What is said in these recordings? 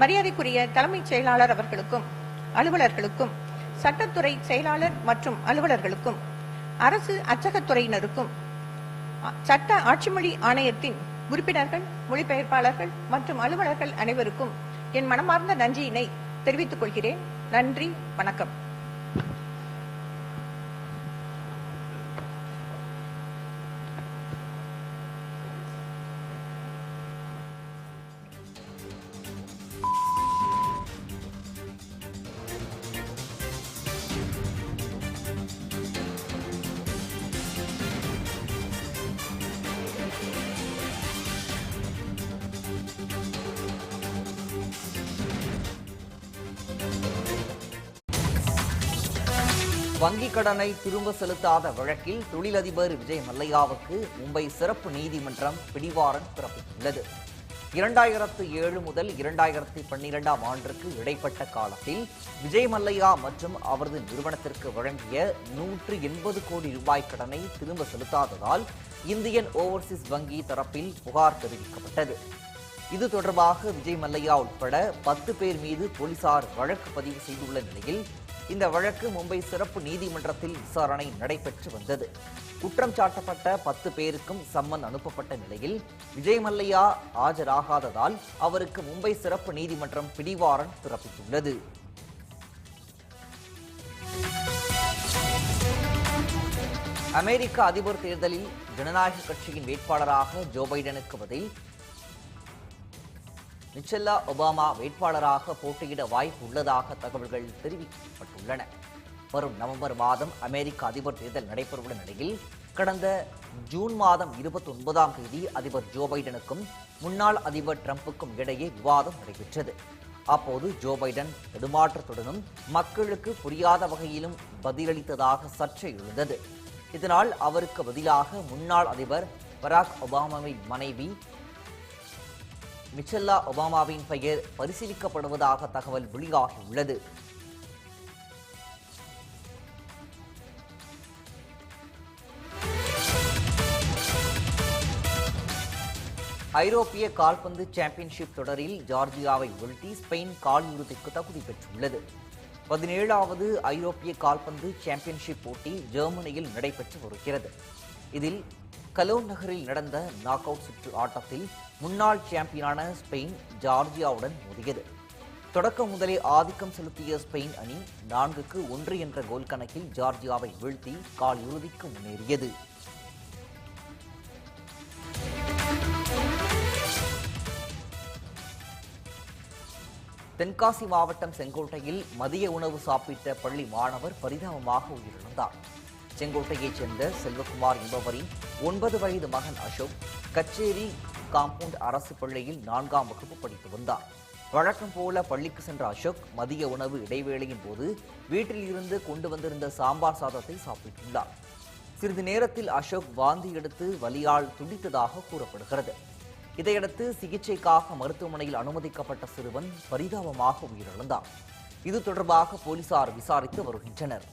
மரியாதைக்குரிய தலைமைச் செயலாளர் அவர்களுக்கும் அலுவலர்களுக்கும் சட்டத்துறை செயலாளர் மற்றும் அலுவலர்களுக்கும் அரசு அச்சகத்துறையினருக்கும் சட்ட ஆட்சிமொழி ஆணையத்தின் உறுப்பினர்கள் மொழிபெயர்ப்பாளர்கள் மற்றும் அலுவலர்கள் அனைவருக்கும் என் மனமார்ந்த நன்றியினை தெரிவித்துக் கொள்கிறேன். நன்றி வணக்கம். வங்கிக் கடனை திரும்ப செலுத்தாத வழக்கில் தொழிலதிபர் விஜய் மல்லையாவுக்கு மும்பை சிறப்பு நீதிமன்றம் பிடிவாரன் பிறப்பித்துள்ளது. இரண்டாயிரத்து ஏழு முதல் இரண்டாயிரத்தி பன்னிரெண்டாம் ஆண்டிற்கு இடைப்பட்ட காலத்தில் விஜய் மல்லையா மற்றும் அவரது நிறுவனத்திற்கு வழங்கிய நூற்று எண்பது கோடி ரூபாய் கடனை திரும்ப செலுத்தாததால் இந்தியன் ஓவர்சீஸ் வங்கி தரப்பில் புகார் தெரிவிக்கப்பட்டது. இது தொடர்பாக விஜய் மல்லையா உட்பட பத்து பேர் மீது போலீசார் வழக்கு பதிவு செய்துள்ள நிலையில் இந்த வழக்கு மும்பை சிறப்பு நீதிமன்றத்தில் விசாரணை நடைபெற்று வந்தது. குற்றம் சாட்டப்பட்ட பத்து பேருக்கும் சம்மன் அனுப்பப்பட்ட நிலையில் விஜய் மல்லையா ஆஜராகாததால் அவருக்கு மும்பை சிறப்பு நீதிமன்றம் பிடிவாரன் பிறப்பித்துள்ளது. அமெரிக்க அதிபர் தேர்தலில் ஜனநாயக கட்சியின் வேட்பாளராக ஜோ பைடனுக்கு பதில் மிச்செல்லா ஒபாமா வேட்பாளராக போட்டியிட வாய்ப்பு உள்ளதாக தகவல்கள் தெரிவிக்கப்பட்டுள்ளன. வரும் நவம்பர் மாதம் அமெரிக்க அதிபர் தேர்தல் நடைபெறவுள்ள நிலையில் கடந்த ஜூன் மாதம் இருபத்தி ஒன்பதாம் தேதி அதிபர் ஜோ பைடனுக்கும் முன்னாள் அதிபர் டிரம்புக்கும் இடையே விவாதம் நடைபெற்றது. அப்போது ஜோ பைடன் தடுமாற்றத்துடனும் மக்களுக்கு புரியாத வகையிலும் பதிலளித்ததாக சர்ச்சை எழுந்தது. இதனால் அவருக்கு பதிலாக முன்னாள் அதிபர் பராக் ஒபாமாவின் மனைவி மிச்சல்லா ஒபாமாவின் பெயர் பரிசீலிக்கப்படுவதாக தகவல் வெளியாகியுள்ளது. ஐரோப்பிய கால்பந்து சாம்பியன்ஷிப் தொடரில் ஜார்ஜியாவை வீழ்த்தி ஸ்பெயின் காலிறுதிக்கு தகுதி பெற்றுள்ளது. பதினேழாவது ஐரோப்பிய கால்பந்து சாம்பியன்ஷிப் போட்டி ஜெர்மனியில் நடைபெற்று வருகிறது. இதில் கலோன் நகரில் நடந்த நாக் அவுட் சுற்று ஆட்டத்தில் முன்னாள் சாம்பியனான ஸ்பெயின் ஜார்ஜியாவுடன் மோதியது. தொடக்கம் முதலே ஆதிக்கம் செலுத்திய ஸ்பெயின் அணி நான்குக்கு ஒன்று என்ற கோல் கணக்கில் ஜார்ஜியாவை வீழ்த்தி கால் இறுதிக்கு முன்னேறியது. தென்காசி மாவட்டம் செங்கோட்டையில் மதிய உணவு சாப்பிட்ட பள்ளி மாணவர் பரிதாபமாக உயிரிழந்தார். செங்கோட்டையைச் சேர்ந்த செல்வகுமார் என்பவரின் ஒன்பது வயது மகன் அசோக் கச்சேரி காம்பவுண்ட் அரசு பள்ளியில் நான்காம் வகுப்பு படித்து வந்தார். வழக்கம் போல பள்ளிக்கு சென்ற அசோக் மதிய உணவு இடைவேளையின் போது வீட்டில் இருந்து கொண்டு வந்திருந்த சாம்பார் சாதத்தை சாப்பிட்டுள்ளார் சிறிது நேரத்தில் அசோக் வாந்தி எடுத்து வலியால் துடித்ததாக கூறப்படுகிறது. இதையடுத்து சிகிச்சைக்காக மருத்துவமனையில் அனுமதிக்கப்பட்ட சிறுவன் பரிதாபமாக உயிரிழந்தார். இது தொடர்பாக போலீசார் விசாரித்து வருகின்றனர்.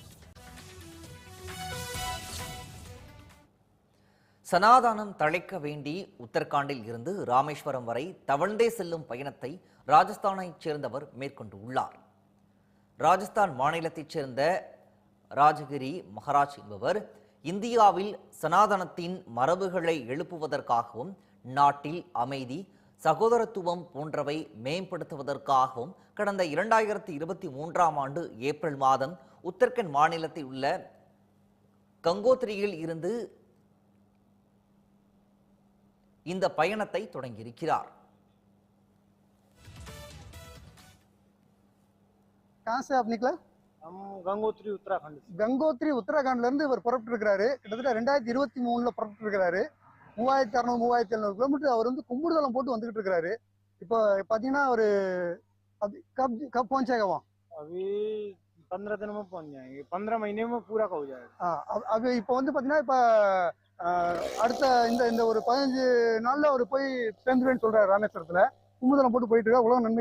சனாதானம் தழைக்க வேண்டி உத்தரகாண்டில் இருந்து ராமேஸ்வரம் வரை தவழ்ந்தே செல்லும் பயணத்தை ராஜஸ்தானைச் சேர்ந்தவர் மேற்கொண்டு உள்ளார். ராஜஸ்தான் மாநிலத்தைச் சேர்ந்த ராஜகிரி மகாராஜ் என்பவர் இந்தியாவில் சனாதனத்தின் மரபுகளை எழுப்புவதற்காகவும் நாட்டில் அமைதி சகோதரத்துவம் போன்றவை மேம்படுத்துவதற்காகவும் கடந்த இரண்டாயிரத்தி இருபத்தி மூன்றாம் ஆண்டு ஏப்ரல் மாதம் உத்தரகண்ட் மாநிலத்தில் உள்ள கங்கோத்திரியில் இருந்து இந்த பயணத்தை தொடங்கியிருக்கிறார் कहाँ से आप निकला हम गंगोत्री उत्तराखंड से கங்கோத்ரி உத்தரகாண்ட்ல இருந்து இவர் புறப்பட்டு இருக்காரு கிட்டத்தட்ட ரெண்டாயிரத்தி இருபத்தி மூணுல புறப்பட்டு இருக்காரு மூவாயிரத்தி அறுநூறு மூவாயிரத்தி எழுநூறு கிலோமீட்டர் அவர் வந்து கும்பிடுதலம் போட்டு வந்துகிட்டு இருக்காரு இப்போ பாத்தீங்கன்னா ஒரு अब कब कब पहुंचेगा वहाँ अभी पंद्रह दिन में पहुंच जाएंगे पंद्रह महीने में पूरा का हो जाएगा ஆ, अब- अब இப்போ வந்து பாத்தீங்கன்னா இப்ப ஆ, அடுத்த இந்த இந்த ஒரு பதினஞ்சு நாள்ல அவர் போய் சேர்ந்துருவேன்னு சொல்றாரு ராமேஸ்வரத்துல கும்புதலம் போட்டு போயிட்டு இருக்கா உலக நன்மை